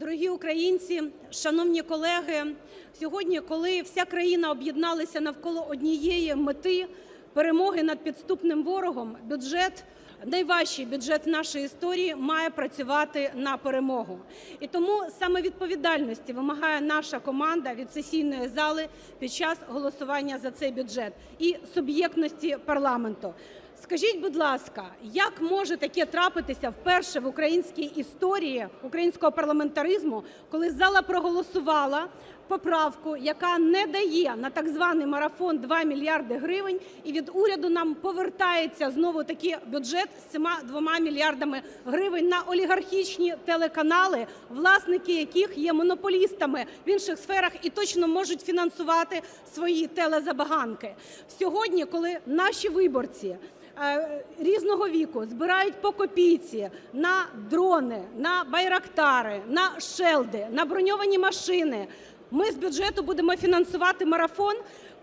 Дорогі українці, шановні колеги, сьогодні, коли вся країна об'єдналася навколо однієї мети перемоги над підступним ворогом, бюджет, найважчий бюджет в нашій історії, має працювати на перемогу. І тому саме відповідальності вимагає наша команда від сесійної зали під час голосування за цей бюджет і суб'єктності парламенту. Скажіть, будь ласка, як може таке трапитися вперше в українській історії українського парламентаризму, коли зала проголосувала поправку, яка не дає на так званий марафон 2 мільярди гривень, і від уряду нам повертається знову таки бюджет з цими 2 мільярдами гривень на олігархічні телеканали, власники яких є монополістами в інших сферах і точно можуть фінансувати свої телезабаганки. Сьогодні, коли наші виборці різного віку збирають по копійці на дрони, на байрактари, на шелди, на броньовані машини. Ми з бюджету будемо фінансувати марафон.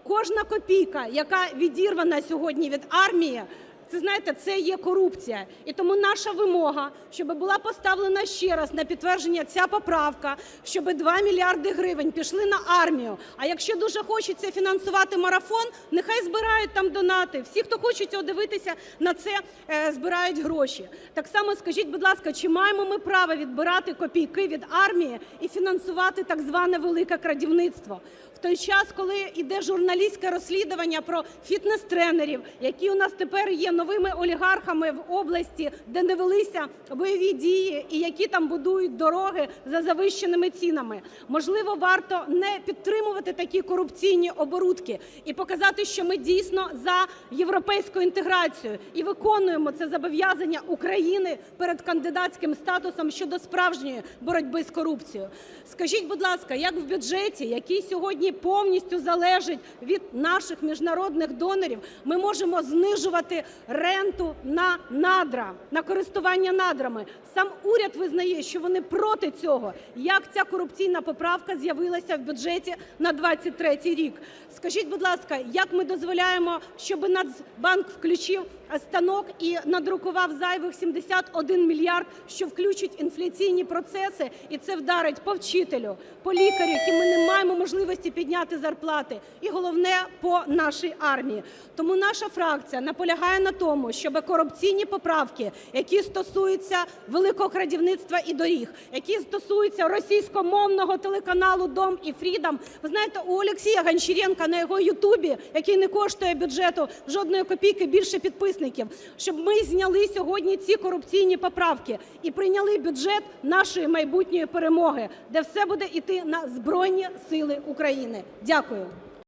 Кожна копійка, яка відірвана сьогодні від армії, це знаєте, це є корупція. І тому наша вимога, щоб була поставлена ще раз на підтвердження ця поправка, щоб 2 мільярди гривень пішли на армію. А якщо дуже хочеться фінансувати марафон, нехай збирають там донати. Всі, хто хочуть його дивитися, на це е, збирають гроші. Так само скажіть, будь ласка, чи маємо ми право відбирати копійки від армії і фінансувати так зване велике крадівництво? В той час, коли йде журналістське розслідування про фітнес-тренерів, які у нас тепер є новими олігархами в області, де не велися бойові дії, і які там будують дороги за завищеними цінами, можливо, варто не підтримувати такі корупційні оборудки і показати, що ми дійсно за європейську інтеграцію і виконуємо це зобов'язання України перед кандидатським статусом щодо справжньої боротьби з корупцією. Скажіть, будь ласка, як в бюджеті, який сьогодні повністю залежить від наших міжнародних донорів, ми можемо знижувати ренту на надра, на користування надрами? Сам уряд визнає, що вони проти цього. Як ця корупційна поправка з'явилася в бюджеті на 23-й рік? Скажіть, будь ласка, як ми дозволяємо, щоб Нацбанк включив станок і надрукував зайвих 71 мільярд, що включить інфляційні процеси, і це вдарить по вчителю, по лікарю, яким ми не маємо можливості підняти зарплати, і головне по нашій армії. Тому наша фракція наполягає на тому, щоб корупційні поправки, які стосуються великого крадівництва і доріг, які стосуються російськомовного телеканалу Дом і Фрідом. Ви знаєте, у Олексія Гончаренка на його Ютубі, який не коштує бюджету жодної копійки, більше підписників, щоб ми зняли сьогодні ці корупційні поправки і прийняли бюджет нашої майбутньої перемоги, де все буде йти на Збройні Сили України. Дякую.